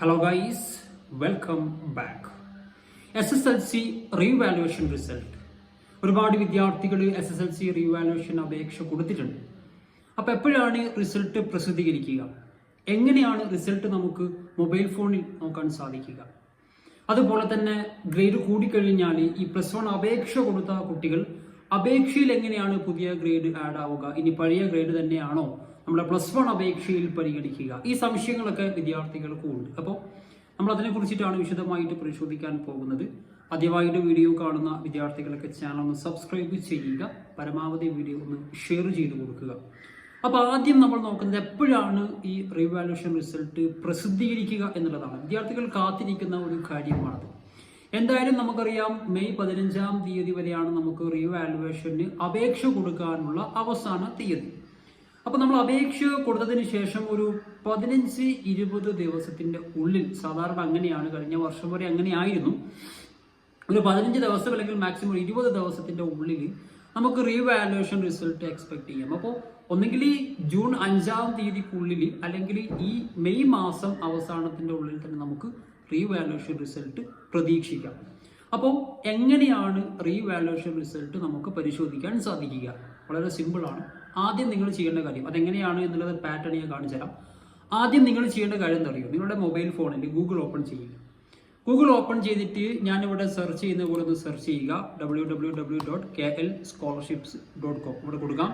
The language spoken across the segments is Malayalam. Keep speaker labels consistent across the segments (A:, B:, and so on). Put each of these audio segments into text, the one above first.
A: Hello guys welcome back S S L revaluation result ഒരുപാട് വിദ്യാർത്ഥികൾ S S L C revaluation അപേക്ഷ കൊടുത്തിട്ടുണ്ട്. അപ്പോൾ എപ്പോഴാണ് റിസൾട്ട് പ്രസിദ്ധീകരിക്കുക? എങ്ങനെയാണ് റിസൾട്ട് നമുക്ക് മൊബൈൽ ഫോണിൽ നോക്കാൻ സാധിക്കുക? അതുപോലെ തന്നെ ഗ്രേഡ് കൂടിക്കഴിഞ്ഞാൽ ഈ പ്ലസ് വൺ അപേക്ഷ കൊടുത്ത കുട്ടികൾ അപേക്ഷയിൽ എങ്ങനെയാണ് പുതിയ ഗ്രേഡ് ആഡ് ആവുക? ഇനി പഴയ ഗ്രേഡ് തന്നെയാണോ? നമ്മുടെ പ്ലസ് വൺ അപേക്ഷയിൽ പരിഗണിക്കുക. ഈ സംശയങ്ങളൊക്കെ വിദ്യാർത്ഥികൾക്കും ഉണ്ട് അപ്പോൾ നമ്മൾ അതിനെ കുറിച്ചിട്ടാണ് വിശദമായിട്ട് പരിശോധിക്കാൻ പോകുന്നത്. ആദ്യമായിട്ട് വീഡിയോ കാണുന്ന വിദ്യാർത്ഥികളൊക്കെ ചാനൽ ഒന്ന് സബ്സ്ക്രൈബ് ചെയ്യുക. പരമാവധി വീഡിയോ ഒന്ന് ഷെയർ ചെയ്ത് കൊടുക്കുക. അപ്പോൾ ആദ്യം നമ്മൾ നോക്കുന്നത് എപ്പോഴാണ് ഈ റീവാലുവേഷൻ റിസൾട്ട് പ്രസിദ്ധീകരിക്കുക എന്നുള്ളതാണ്. വിദ്യാർത്ഥികൾ കാത്തിരിക്കുന്ന ഒരു കാര്യമാണത്. എന്തായാലും നമുക്കറിയാം മെയ് പതിനഞ്ചാം തീയതി വരെയാണ് നമുക്ക് റീവാലുവേഷന് അപേക്ഷ കൊടുക്കാനുള്ള അവസാന തീയതി. അപ്പോൾ നമ്മൾ അപേക്ഷ കൊടുത്തതിന് ശേഷം ഒരു പതിനഞ്ച് ഇരുപത് ദിവസത്തിന്റെ ഉള്ളിൽ സാധാരണ അങ്ങനെയാണ് കഴിഞ്ഞ വർഷം വരെ അങ്ങനെയായിരുന്നു. ഒരു പതിനഞ്ച് ദിവസം അല്ലെങ്കിൽ മാക്സിമം ഇരുപത് ദിവസത്തിന്റെ ഉള്ളിൽ നമുക്ക് റീവാലുവേഷൻ റിസൾട്ട് എക്സ്പെക്ട് ചെയ്യാം. അപ്പോൾ ഒന്നുകിൽ ഈ ജൂൺ അഞ്ചാം തീയതിക്കുള്ളിൽ അല്ലെങ്കിൽ ഈ മെയ് മാസം അവസാനത്തിന്റെ ഉള്ളിൽ തന്നെ നമുക്ക് റീവാലുവേഷൻ റിസൾട്ട് പ്രതീക്ഷിക്കാം. അപ്പോൾ എങ്ങനെയാണ് റീവാലുവേഷൻ റിസൾട്ട് നമുക്ക് പരിശോധിക്കാൻ സാധിക്കുക? വളരെ സിമ്പിളാണ് ആദ്യം നിങ്ങൾ ചെയ്യേണ്ട കാര്യം അതെങ്ങനെയാണ് എന്നുള്ളത് പാറ്റേൺ ഞാൻ കാണിച്ചു തരാം. ആദ്യം നിങ്ങൾ ചെയ്യേണ്ട കാര്യം എന്താ അറിയോ? നിങ്ങളുടെ മൊബൈൽ ഫോണിൽ ഗൂഗിൾ ഓപ്പൺ ചെയ്യുക. ഗൂഗിൾ ഓപ്പൺ ചെയ്തിട്ട് ഞാനിവിടെ സെർച്ച് ചെയ്യുന്ന പോലെ ഒന്ന് സെർച്ച് ചെയ്യുക. W W W dot K L scholarships dot com ഇവിടെ കൊടുക്കാം.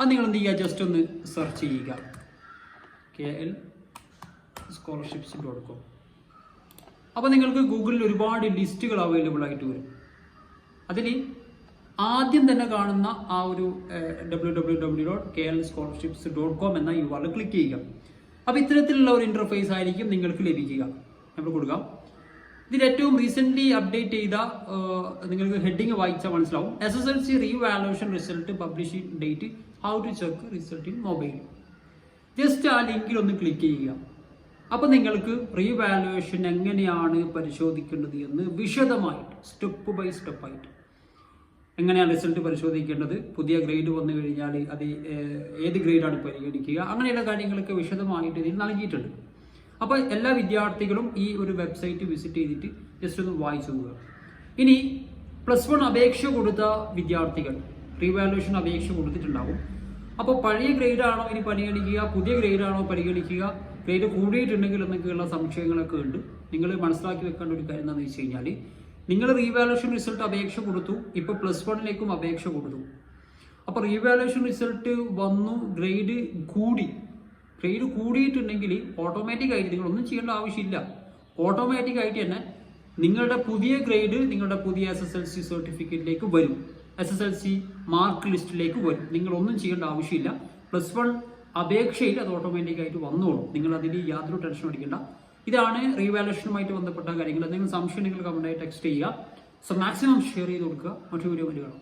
A: അത് നിങ്ങൾ എന്ത് ചെയ്യുക? ജസ്റ്റ് ഒന്ന് സെർച്ച് ചെയ്യുക. K L scholarships dot com അപ്പോൾ നിങ്ങൾക്ക് ഗൂഗിളിൽ ഒരുപാട് ലിസ്റ്റുകൾ അവൈലബിൾ ആയിട്ട് വരും. അതിൽ ആദ്യം തന്നെ കാണുന്ന ആ ഒരു W W W dot K L scholarships dot com എന്ന യു ആറിൽ ക്ലിക്ക് ചെയ്യുക. അപ്പോൾ ഇത്തരത്തിലുള്ള ഒരു ഇന്റർഫേസ് ആയിരിക്കും നിങ്ങൾക്ക് ലഭിക്കുക. നമ്മൾ കൊടുക്കാം. ഇതിൽ ഏറ്റവും റീസെന്റ് അപ്ഡേറ്റ് ചെയ്ത നിങ്ങൾക്ക് ഹെഡിങ് വായിച്ചാൽ മനസ്സിലാവും. S S L C revaluation result publishing date how to check result in mobile just ആ ലിങ്കിൽ ഒന്ന് ക്ലിക്ക് ചെയ്യുക. അപ്പോൾ നിങ്ങൾക്ക് റീവാലുവേഷൻ എങ്ങനെയാണ് പരിശോധിക്കേണ്ടത് എന്ന് വിശദമായിട്ട് സ്റ്റെപ്പ് ബൈ സ്റ്റെപ്പായിട്ട് എങ്ങനെയാണ് റിസൾട്ട് പരിശോധിക്കേണ്ടത്? പുതിയ ഗ്രേഡ് വന്നു കഴിഞ്ഞാൽ അത് ഏത് ഗ്രേഡാണ് പരിഗണിക്കുക? അങ്ങനെയുള്ള കാര്യങ്ങളൊക്കെ വിശദമായിട്ട് ഇതിൽ നൽകിയിട്ടുണ്ട്. അപ്പോൾ എല്ലാ വിദ്യാർത്ഥികളും ഈ ഒരു വെബ്സൈറ്റ് വിസിറ്റ് ചെയ്തിട്ട് ജസ്റ്റ് ഒന്ന് വായിച്ചു നോക്കുക. ഇനി പ്ലസ് വൺ അപേക്ഷ കൊടുത്ത വിദ്യാർത്ഥികൾ റീവാലുവേഷൻ അപേക്ഷ കൊടുത്തിട്ടുണ്ടാവും. അപ്പോൾ പഴയ ഗ്രേഡാണോ ഇനി പരിഗണിക്കുക? പുതിയ ഗ്രേഡാണോ പരിഗണിക്കുക? ഗ്രേഡ് കൂടിയിട്ടുണ്ടെങ്കിൽ എന്നൊക്കെയുള്ള സംശയങ്ങളൊക്കെ ഉണ്ട്. നിങ്ങൾ മനസ്സിലാക്കി വെക്കേണ്ട ഒരു കാര്യം എന്താണെന്ന് വെച്ച് കഴിഞ്ഞാൽ നിങ്ങൾ റീവാലുവേഷൻ റിസൾട്ട് അപേക്ഷ കൊടുത്തു ഇപ്പോൾ പ്ലസ് വണ്ണിലേക്കും അപേക്ഷ കൊടുത്തു. അപ്പോൾ റീവാലുവേഷൻ റിസൾട്ട് വന്നു ഗ്രേഡ് കൂടി. ഗ്രേഡ് കൂടിയിട്ടുണ്ടെങ്കിൽ ഓട്ടോമാറ്റിക് ആയിട്ട് നിങ്ങൾ ഒന്നും ചെയ്യേണ്ട ആവശ്യമില്ല. ഓട്ടോമാറ്റിക് ആയിട്ട് തന്നെ നിങ്ങളുടെ പുതിയ ഗ്രേഡ് നിങ്ങളുടെ പുതിയ എസ് എസ് എൽ സി സർട്ടിഫിക്കറ്റിലേക്ക് വരും. S S L C mark ലിസ്റ്റിലേക്ക് വരും. നിങ്ങൾ ഒന്നും ചെയ്യേണ്ട ആവശ്യമില്ല. പ്ലസ് വൺ അപേക്ഷയിൽ അത് ഓട്ടോമാറ്റിക് ആയിട്ട് വന്നോളും. നിങ്ങൾ അതിൽ യാതൊരു ടെൻഷനും അടിക്കേണ്ട. ഇതാണ് റീവാലുവേഷനുമായിട്ട് ബന്ധപ്പെട്ട കാര്യങ്ങൾ. എന്തെങ്കിലും സംശയം നിങ്ങൾ കമന്റായി ടെക്സ്റ്റ് ചെയ്യുക. സോ മാക്സിമം ഷെയർ ചെയ്ത് കൊടുക്കുക. മറ്റു വീഡിയോ കാണാം